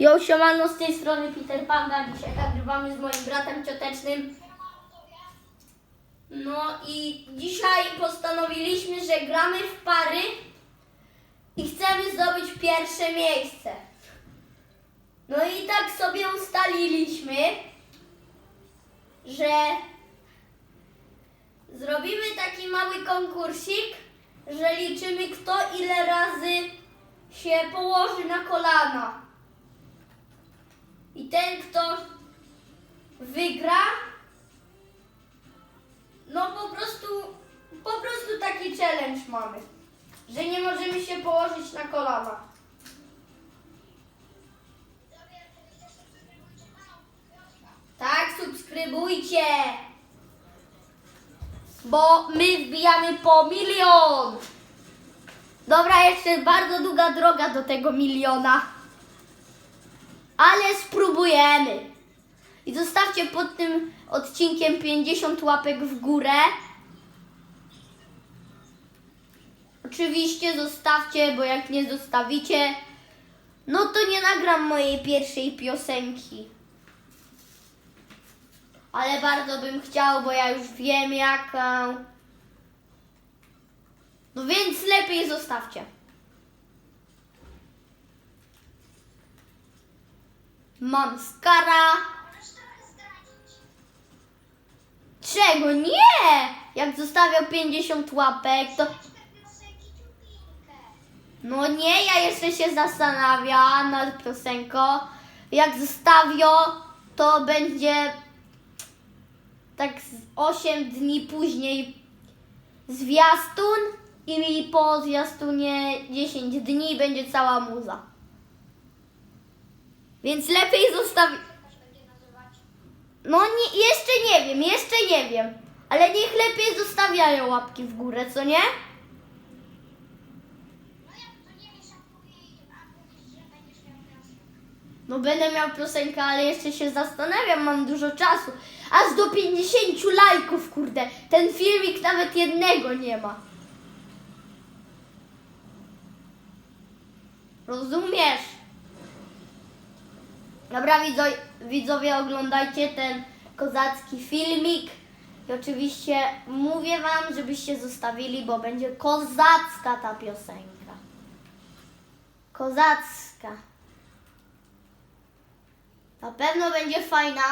Jo, siemano, z tej strony Peter Panda. Dzisiaj nagrywamy z moim bratem ciotecznym. No i dzisiaj postanowiliśmy, że gramy w pary i chcemy zdobyć pierwsze miejsce. No i tak sobie ustaliliśmy, że zrobimy taki mały konkursik, że liczymy kto ile razy się położy na kolana. I ten, kto wygra, no po prostu, po prostu taki challenge mamy, że nie możemy się położyć na kolana. Tak, subskrybujcie, bo my wbijamy po milion. Dobra, jeszcze bardzo długa droga do tego miliona ale spróbujemy. I zostawcie pod tym odcinkiem 50 łapek w górę. Oczywiście zostawcie, bo jak nie zostawicie, no to nie nagram mojej pierwszej piosenki. Ale bardzo bym chciał, bo ja już wiem jaką. No więc lepiej zostawcie. Mam skara. Czego? Nie! Jak zostawiał 50 łapek, to... No nie, ja jeszcze się zastanawiam nad piosenką. Jak zostawią, to będzie tak z 8 dni później zwiastun i po zwiastunie 10 dni będzie cała muza. Więc lepiej zostawić. No nie, jeszcze nie wiem, jeszcze nie wiem. Ale niech lepiej zostawiają łapki w górę, co nie? No będę miał piosenkę, ale jeszcze się zastanawiam, mam dużo czasu. Aż do 50 lajków, kurde. Ten filmik nawet jednego nie ma. Rozumiesz? Dobra, widzo, widzowie, oglądajcie ten kozacki filmik. I oczywiście mówię wam, żebyście zostawili, bo będzie kozacka ta piosenka. Kozacka. Na pewno będzie fajna.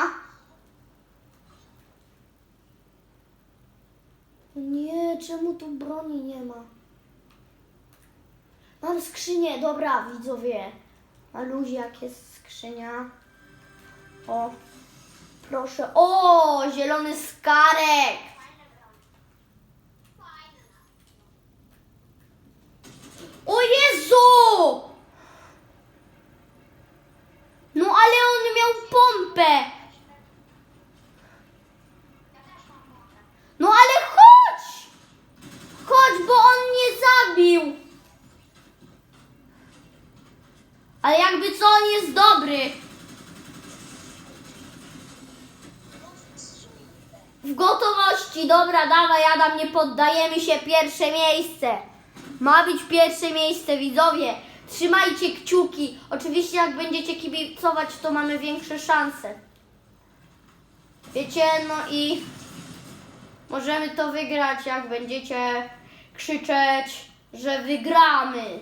Nie, czemu tu broni nie ma? Mam skrzynię, dobra, widzowie. Na luzie, jak jest skrzynia. O, proszę. O, zielony skarek. O Jezu! No ale on miał pompę. No ale chodź! Chodź, bo on mnie zabił. Ale jakby co, on jest dobry. W gotowości, dobra, dawaj Adam, nie poddajemy się, pierwsze miejsce. Ma być pierwsze miejsce, widzowie. Trzymajcie kciuki. Oczywiście jak będziecie kibicować, to mamy większe szanse. Wiecie, no i możemy to wygrać, jak będziecie krzyczeć, że wygramy.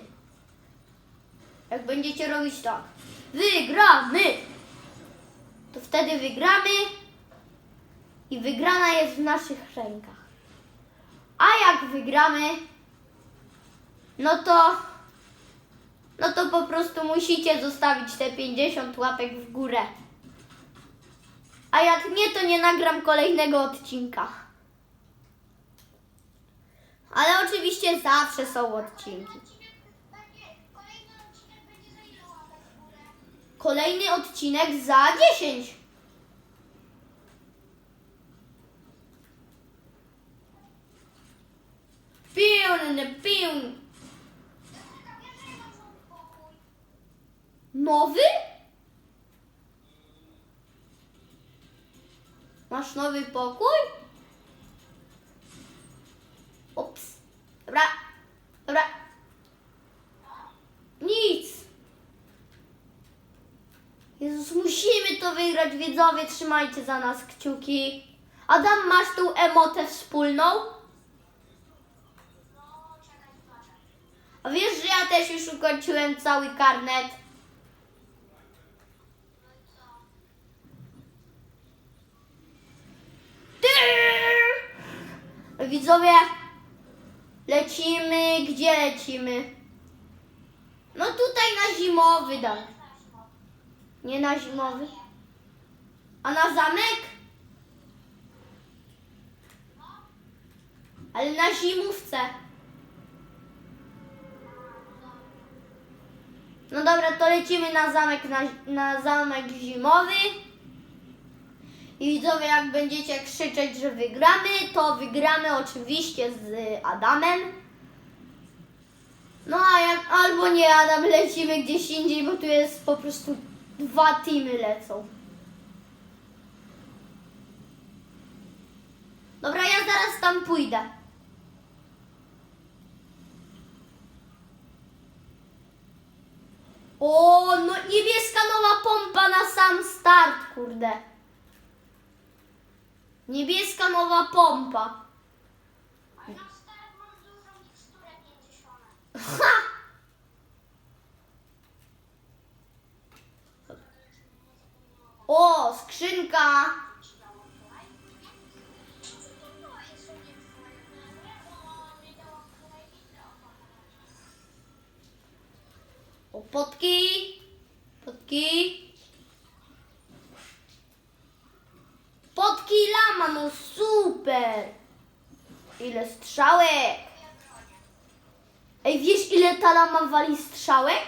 Jak będziecie robić tak, wygramy, to wtedy wygramy i wygrana jest w naszych rękach. A jak wygramy, no to, no to po prostu musicie zostawić te 50 łapek w górę. A jak nie, to nie nagram kolejnego odcinka. Ale oczywiście zawsze są odcinki. Kolejny odcinek za 10. Piun, piun. Nowy? Masz nowy pokój? Ups. Dobra. Dobra. Nic. Jezus, musimy to wygrać, widzowie, trzymajcie za nas kciuki. Adam, masz tą emotę wspólną? A wiesz, że ja też już ukończyłem cały karnet? Ty! Widzowie, lecimy, gdzie lecimy? No tutaj na zimowy dam. Nie na zimowy. A na zamek? Ale na zimówce. No dobra, to lecimy na zamek, na, na zamek zimowy. I widzowie, jak będziecie krzyczeć, że wygramy, to wygramy oczywiście z Adamem. No a jak albo nie Adam, lecimy gdzieś indziej, bo tu jest po prostu dwa teamy lecą. Dobra, ja zaraz tam pójdę. O, no niebieska nowa pompa na sam start, kurde. Niebieska nowa pompa. Skrzynka. O, potki. Potki. Potki lama, no super. Ile strzałek. Ej, wiesz ile ta lama wali strzałek?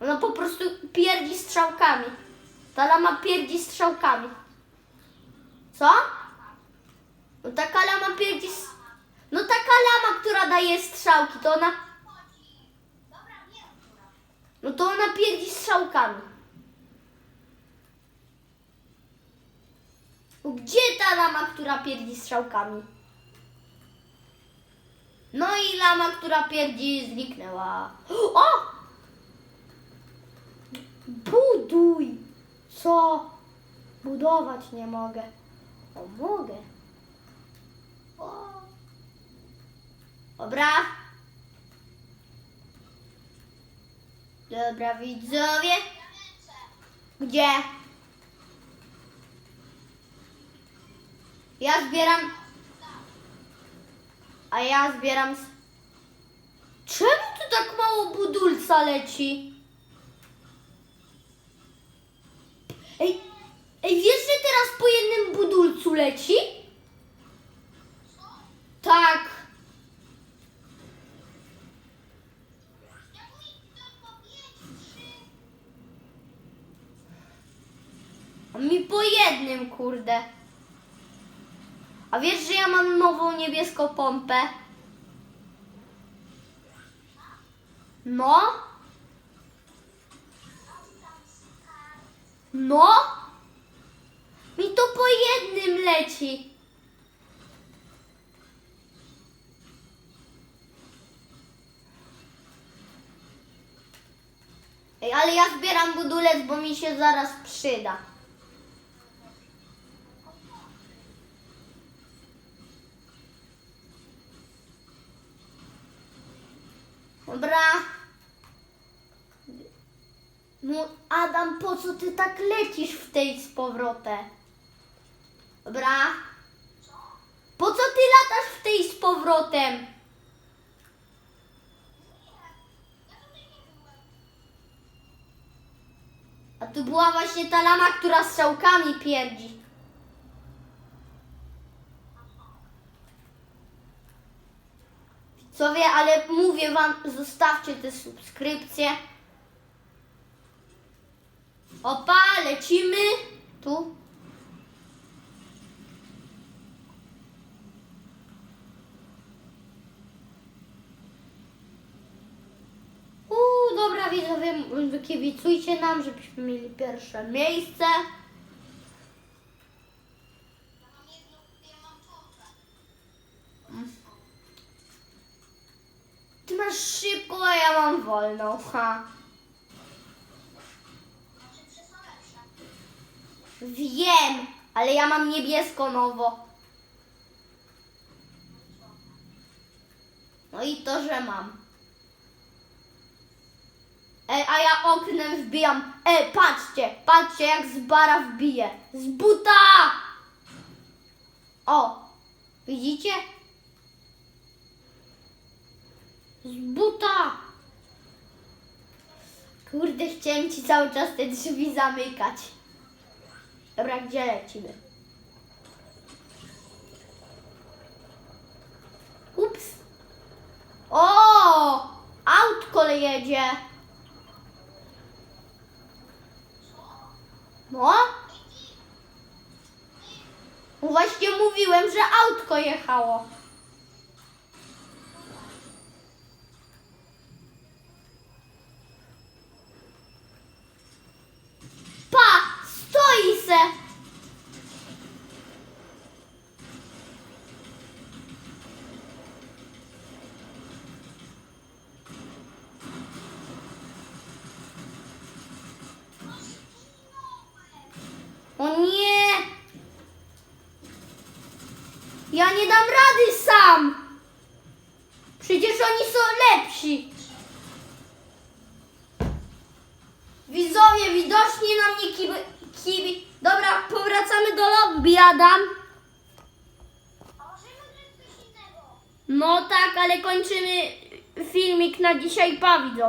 Ona po prostu pierdzi strzałkami. Ta lama pierdzi strzałkami. Co? No taka lama pierdzi... No taka lama, która daje strzałki, to ona... No to ona pierdzi strzałkami. No Gdzie ta lama, która pierdzi strzałkami? No i lama, która pierdzi, zniknęła. O! Buduj! Co? Budować nie mogę. O, mogę. O. Dobra. Dobra, widzowie. Gdzie? Ja zbieram. A ja zbieram. Czemu tu tak mało budulca leci? Ej, wiesz, że teraz po jednym budulcu leci? Tak. A mi po jednym, kurde. A wiesz, że ja mam nową niebieską pompę? No. No. Mi to po jednym leci. Ej, ale ja zbieram budulec, bo mi się zaraz przyda. Dobra. No Adam, po co ty tak lecisz w tej z powrotem? Dobra. Po co ty latasz w tej z powrotem? A tu była właśnie ta lama, która strzałkami pierdzi. Co wie, ale mówię wam, zostawcie te subskrypcje. Opa, lecimy. Tu. Uuu, dobra widzowie, kibicujcie nam, żebyśmy mieli pierwsze miejsce. Ty masz szybko, a ja mam wolną, ha. Wiem, ale ja mam niebiesko nowo. No i to, że mam. Ej, a ja oknem wbijam. Ej, patrzcie, patrzcie jak z bara wbiję. Z buta! O, widzicie? Z buta! Kurde, chciałem ci cały czas te drzwi zamykać. Dobra, gdzie lecimy? Ups. O! Autko jedzie. No? No Właśnie mówiłem, że autko jechało. Ja nie dam rady sam! Przecież oni są lepsi! Widzowie, widocznie na mnie kibi... kibi... Dobra, powracamy do lobby, Adam. No tak, ale kończymy filmik na dzisiaj, pa widzowie.